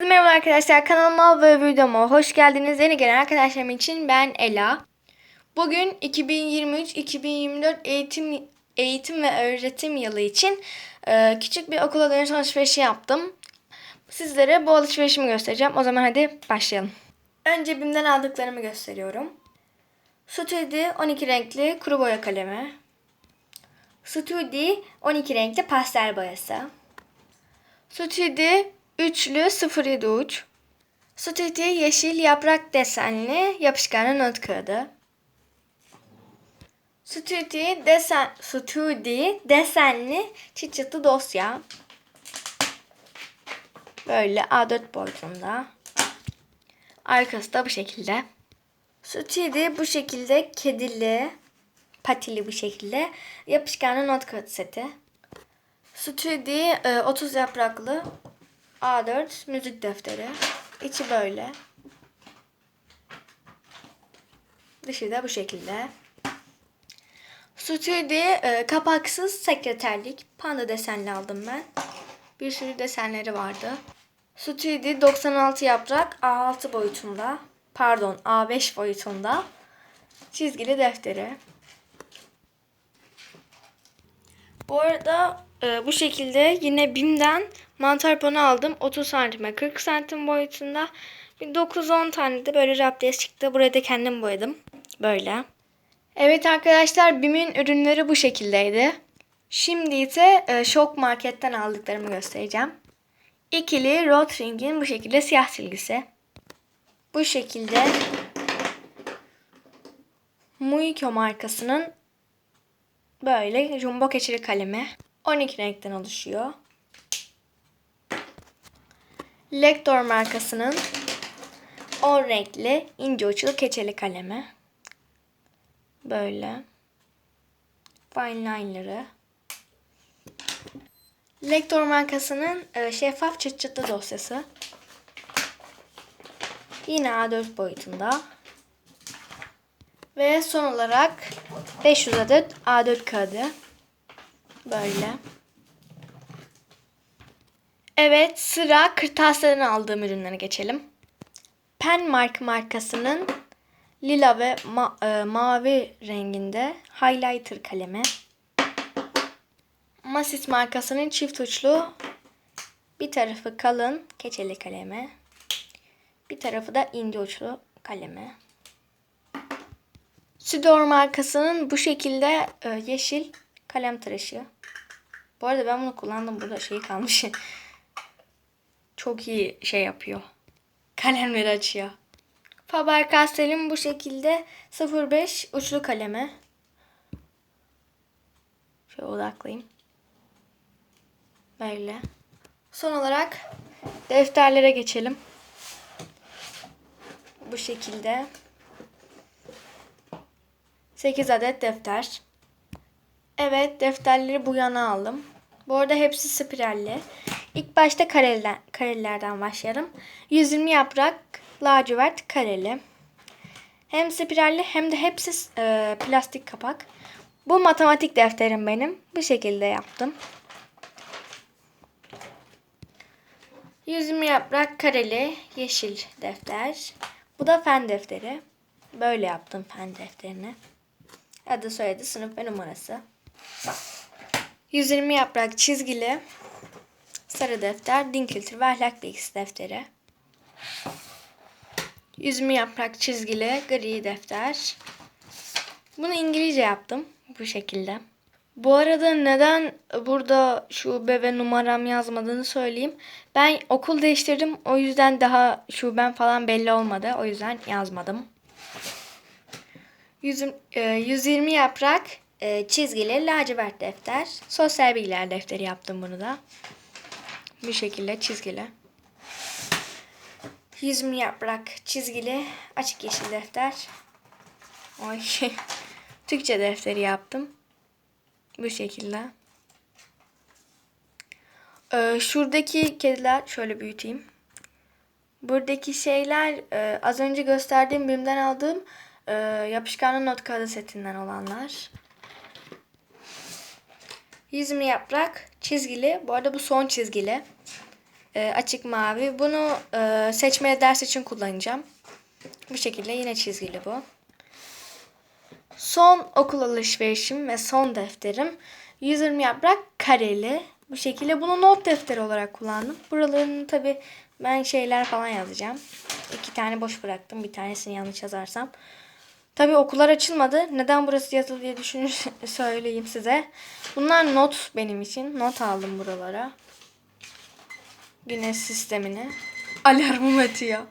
Merhaba arkadaşlar kanalıma ve videoma hoş geldiniz. Yeni gelen arkadaşlarım için ben Ela. Bugün 2023-2024 eğitim eğitim ve öğretim yılı için e, küçük bir okula dönüş alışverişi yaptım. Sizlere bu alışverişimi göstereceğim. O zaman hadi başlayalım. Önce BİM'den aldıklarımı gösteriyorum. Studi 12 renkli kuru boya kalemi. Studi 12 renkli pastel boyası. Studi üçlü 07 uç. Studi yeşil yaprak desenli yapışkanlı not kağıdı. Studi desen Studi desenli çıt çıtlı dosya. Böyle A4 boyutunda. Arkası da bu şekilde. Studi bu şekilde kedili, patili bu şekilde yapışkanlı not kağıt seti. Studi e, 30 yapraklı A4 müzik defteri. İçi böyle. Dışı da bu şekilde. Studi e, kapaksız sekreterlik. Panda desenli aldım ben. Bir sürü desenleri vardı. Studi 96 yaprak A6 boyutunda. Pardon A5 boyutunda. Çizgili defteri. Bu arada e, bu şekilde yine BİM'den mantar pano aldım. 30 santime 40 santim boyutunda. Bir 9-10 tane de böyle raptiyes çıktı. Burayı da kendim boyadım. Böyle. Evet arkadaşlar BİM'in ürünleri bu şekildeydi. Şimdi ise e, Şok Market'ten aldıklarımı göstereceğim. İkili Rotring'in bu şekilde siyah silgisi. Bu şekilde Muiko markasının Böyle jumbo keçeli kalemi. 12 renkten oluşuyor. Lektor markasının 10 renkli ince uçlu keçeli kalemi. Böyle. Fine liner'ı. Lektor markasının e, şeffaf çıt çıtlı dosyası. Yine A4 boyutunda. Ve son olarak 500 adet A4 kağıdı. Böyle. Evet sıra kırtasiyeden aldığım ürünlere geçelim. Penmark markasının lila ve ma- e, mavi renginde highlighter kalemi. Masis markasının çift uçlu bir tarafı kalın keçeli kalemi. Bir tarafı da ince uçlu kalemi. Sidor markasının bu şekilde e, yeşil kalem tıraşı. Bu arada ben bunu kullandım. Burada şey kalmış. Çok iyi şey yapıyor. Kalemleri açıyor. Faber-Castell'in bu şekilde 05 uçlu kalemi. Şöyle odaklayayım. Böyle. Son olarak defterlere geçelim. Bu şekilde. 8 adet defter. Evet defterleri bu yana aldım. Bu arada hepsi spiralli. İlk başta kareler, karelerden başlayalım. 120 yaprak lacivert kareli. Hem spiralli hem de hepsi e, plastik kapak. Bu matematik defterim benim. Bu şekilde yaptım. 120 yaprak kareli yeşil defter. Bu da fen defteri. Böyle yaptım fen defterini. Adı soyadı sınıf ve numarası. 120 yaprak çizgili sarı defter, din kültürü ve ahlak bilgisi defteri. 120 yaprak çizgili gri defter. Bunu İngilizce yaptım bu şekilde. Bu arada neden burada şube ve numaram yazmadığını söyleyeyim. Ben okul değiştirdim. O yüzden daha şubem falan belli olmadı. O yüzden yazmadım. 120 yaprak e, çizgili lacivert defter. Sosyal bilgiler defteri yaptım bunu da. Bu şekilde çizgili. 120 yaprak çizgili açık yeşil defter. Oy. Türkçe defteri yaptım. Bu şekilde. Ee, şuradaki kediler şöyle büyüteyim. Buradaki şeyler e, az önce gösterdiğim birimden aldığım e, yapışkanlı not kağıdı setinden olanlar. 120 yaprak çizgili. Bu arada bu son çizgili. e, açık mavi. Bunu e, seçmeli ders için kullanacağım. Bu şekilde yine çizgili bu. Son okul alışverişim ve son defterim 120 yaprak kareli. Bu şekilde bunu not defteri olarak kullandım. Buralarını tabi ben şeyler falan yazacağım. İki tane boş bıraktım. Bir tanesini yanlış yazarsam. Tabi okullar açılmadı. Neden burası yazılı diye düşünür söyleyeyim size. Bunlar not benim için. Not aldım buralara. Güneş sistemini. Alarmım ötüyor.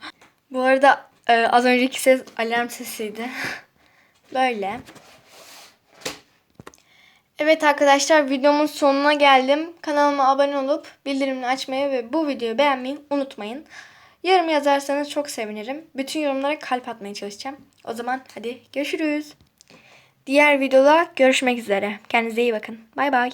Bu arada e, az önceki ses alarm sesiydi. Böyle. Evet arkadaşlar videomun sonuna geldim. Kanalıma abone olup bildirimini açmayı ve bu videoyu beğenmeyi unutmayın. Yorum yazarsanız çok sevinirim. Bütün yorumlara kalp atmaya çalışacağım. O zaman hadi görüşürüz. Diğer videoda görüşmek üzere. Kendinize iyi bakın. Bay bay.